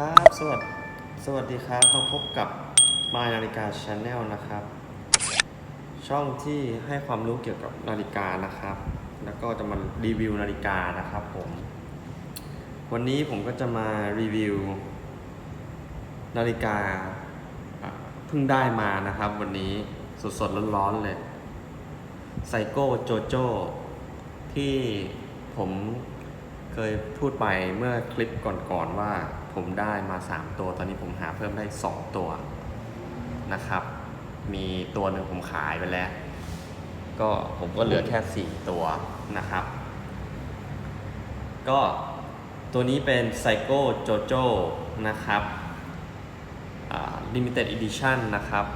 ครับ สวัสดีสวัสดีครับ มาพบกับมายนาฬิกาชาแนลนะครับ ช่องที่ให้ความรู้เกี่ยวกับนาฬิกานะครับ แล้วก็จะมารีวิวนาฬิกานะครับผม วันนี้ผมก็จะมารีวิว นาฬิกาเพิ่งได้มานะครับ วันนี้สดๆร้อนๆเลยไซโก้โจโจที่ผม เคยพูดไปเมื่อคลิปก่อนๆว่าผมได้มา 3 ตัว ตอนนี้ผมหาเพิ่มได้ 2 ตัวนะครับ มีตัวหนึ่งผมขายไปแล้ว ก็ผมก็เหลือแค่ 4 ตัวนะครับ ก็ตัวนี้เป็นไซโก้โจโจนะครับ Limited Edition นะครับ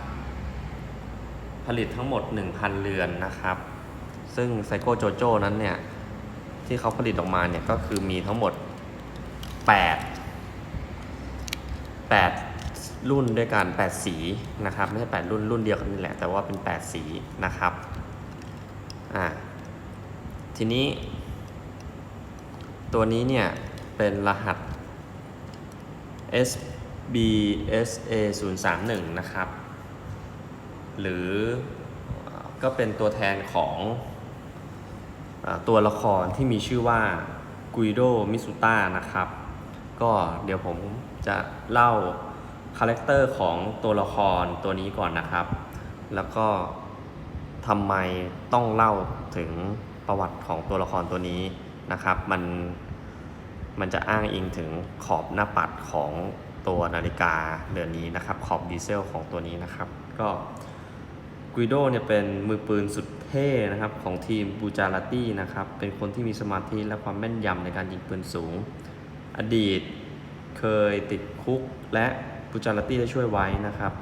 ผลิตทั้งหมด 1,000 เรือนนะครับ ซึ่งไซโก้โจโจนั้นเนี่ย ที่เขาผลิตออกมาเนี่ยก็คือมีทั้งหมด 8 8 รุ่นด้วยกัน 8 สีนะครับ ไม่ใช่ 8 รุ่นรุ่นเดียวกันนี่แหละ แต่ว่าเป็น 8 สีนะครับอ่าทีนี้ ตัวนี้เนี่ยเป็นรหัส SBSA 031นะครับ หรือก็เป็นตัวแทนของ ตัวละครที่มีชื่อว่ากุยโดมิสุต้านะครับ ก็เดี๋ยวผมจะเล่าคาแรคเตอร์ของตัวละครตัวนี้ก่อนนะครับ แล้วก็ทำไมต้องเล่าถึงประวัติของตัวละครตัวนี้นะครับ มันมันจะอ้างอิงถึงขอบหน้าปัดของตัวนาฬิกาเรือนนี้นะครับ ขอบดีเซลของตัวนี้นะครับ ก็ กุยโดเนี่ยเป็นมือปืนสุดเท่นะครับของทีมบูจาราตี้นะครับ เป็นคนที่มีสมาธิและความแม่นยำในการยิงปืนสูง อดีตเคยติดคุกและบูจาราตี้ได้ช่วยไว้นะครับ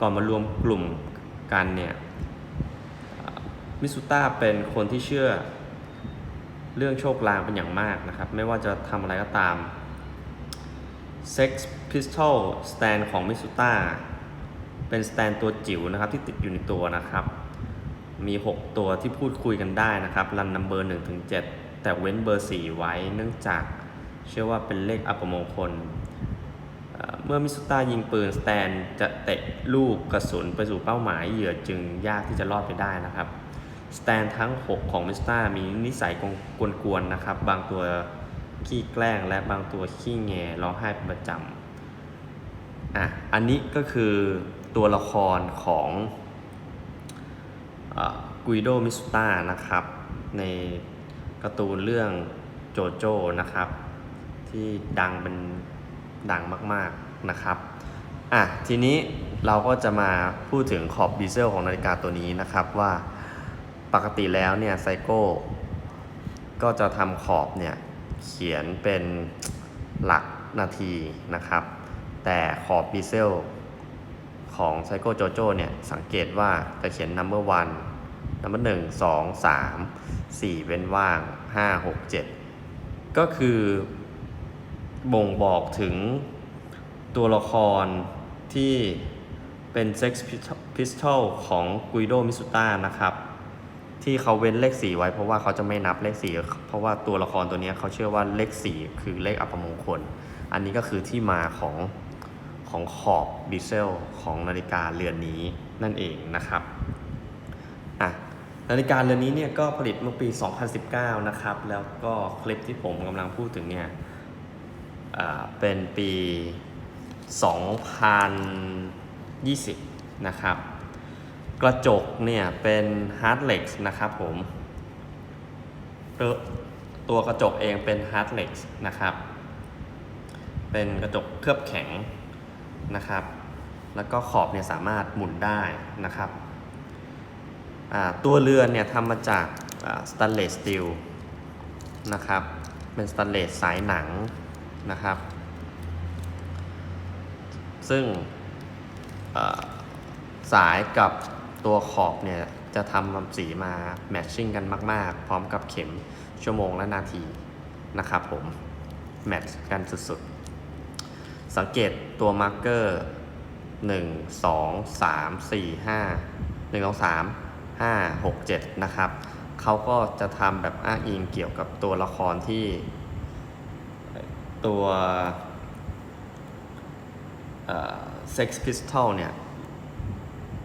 ก่อนมารวมกลุ่มกันเนี่ยมิสุต้าเป็นคนที่เชื่อเรื่องโชคลางเป็นอย่างมากนะครับ ไม่ว่าจะทำอะไรก็ตาม Sex Pistol Stand ของมิสุต้า เป็นสแตนตัวจิ๋วนะครับที่ติดอยู่ในตัวนะครับ มี 6 ตัวที่พูดคุยกันได้นะครับรันนัมเบอร์1ถึง7แต่เว้นเบอร์ 4 ไว้เนื่องจากเชื่อว่าเป็นเลขอัปมงคล เมื่อมิสุต้ายิงปืนสแตนจะเตะลูกกระสุนไปสู่เป้าหมายเหยื่อจึงยากที่จะรอดไปได้นะครับสแตนทั้ง 6 ของมิสต้ามีนิสัยกวนๆนะครับ บางตัวขี้แกล้งและบางตัวขี้แงร้องไห้เป็นประจำ อะอันนี้ก็คือตัวละครของกุยโดมิสตานะครับ ในการ์ตูนเรื่องโจโจนะครับ ที่ดังเป็นดังมากๆนะครับอะทีนี้เราก็จะมาพูดถึงขอบดีเซลของนาฬิกาตัวนี้นะครับว่าปกติแล้วเนี่ยไซโก้ก็จะทำขอบเนี่ยเขียนเป็นหลักนาทีนะครับ แต่ขอบดีเซลของไซโกโจโจเนี่ย สังเกตว่าจะเขียน number one number หนึ่งสองสามสี่เว้นว่างห้าหกเจ็ดก็คือบ่งบอกถึงตัวละครที่เป็น Sex Pistol ของกุยโดมิสุต้านะครับ ที่เขาเว้นเลขสีไว้เพราะว่าเขาจะไม่นับเลขสีเพราะว่าตัวละครตัวนี้เขาเชื่อว่าเลขสีคือเลขอัปมงคล อันนี้ก็คือที่มาของ ของขอบดีเซลของนาฬิกาเรือนนี้นั่นเองนะครับอะนาฬิกาเรือนนี้เนี่ยก็ผลิตเมื่อปี 2019 นะครับ แล้วก็คลิปที่ผมกำลังพูดถึงเนี่ยอ่าเป็นปี 2020 นะครับ กระจกเนี่ยเป็นฮาร์ดเล็กนะครับผมตตัวกระจกเองเป็นฮาร์ดเล็กนะครับ เป็นกระจกเคลือบแข็ง นะครับ แล้วก็ขอบเนี่ยสามารถหมุนได้นะครับ ตัวเรือนเนี่ยทำมาจากสแตนเลสสตีลนะครับ เป็นสแตนเลสสายหนังนะครับ ซึ่งสายกับตัวขอบเนี่ยจะทำสีมาแมทชิ่งกันมาก ๆ พร้อมกับเข็มชั่วโมงและนาทีนะครับผม แมทช์กันสุด ๆ สังเกตตัวมาร์กเกอร์1 2 3 4 5 1 2 3 5 6 7นะครับเขาก็จะทำแบบอ้างอิงเกี่ยวกับตัวละครที่ตัวเอ่อ Sex Pistol เนี่ย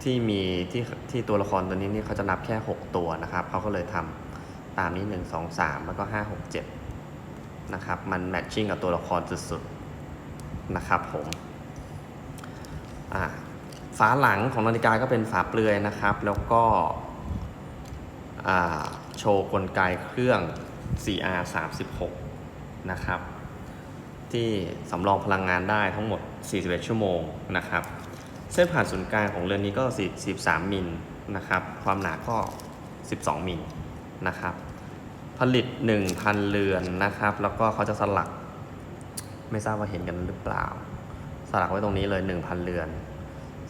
ที่มีที่ที่ตัวละครตัวนี้นี่เขาจะนับแค่ 6 ตัวนะครับเขาก็เลยทำตามนี้ 1 2 3 แล้วก็ 5 6 7 นะครับ มันแมทชิ่งกับตัวละครสุดๆ นะครับผมฝาหลังของนาฬิกาก็เป็นฝาเปลือยนะครับ แล้วก็โชว์กลไกเครื่อง CR 36นะครับ ที่สำรองพลังงานได้ทั้งหมด 41 ชั่วโมงนะครับ เส้นผ่านศูนย์กลางของเรือนนี้ก็ 43 มิลนะครับ ความหนาก็ 12 มิลนะครับ ผลิต 1,000 เรือนนะครับ แล้วก็เขาจะสลัก ไม่ทราบว่าเห็นกันหรือเปล่า สลักไว้ตรงนี้เลย 1,000 เรือน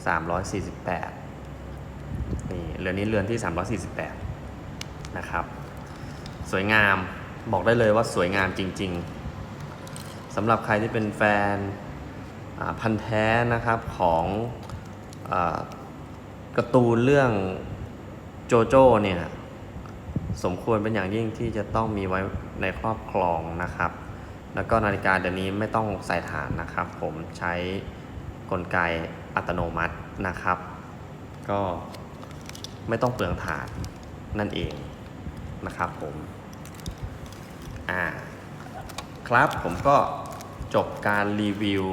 348 นี่เรือนนี้เรือนที่ 348 นะครับ สวยงามบอกได้เลยว่าสวยงามจริง ๆสำหรับใครที่เป็นแฟนพันธ์แท้นะครับของอการ์ตูนเรื่องโจโจ้เนี่ยสมควรเป็นอย่างยิ่งที่จะต้องมีไว้ในครอบครองนะครับ แล้วก็นาฬิกาเดี๋ยวนี้ไม่ต้องใส่ฐานนะครับ ผมใช้กลไกอัตโนมัตินะครับ ก็ไม่ต้องเปลืองฐานนั่นเองนะครับผมอ่าครับผมก็จบการรีวิว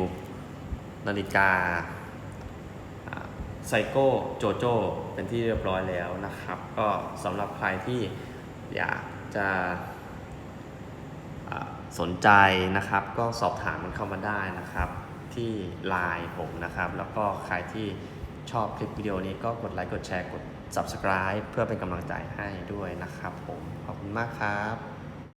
นาฬิกาไซโก้โจโจเป็นที่เรียบร้อยแล้วนะครับ ก็สำหรับใครที่อยากจะ สนใจนะครับ ก็สอบถามมันเข้ามาได้นะครับ ที่ไลน์ผมนะครับ แล้วก็ใครที่ชอบคลิปวิดีโอนี้ก็กดไลค์กดแชร์กด subscribe เพื่อเป็นกำลังใจให้ด้วยนะครับผม ขอบคุณมากครับ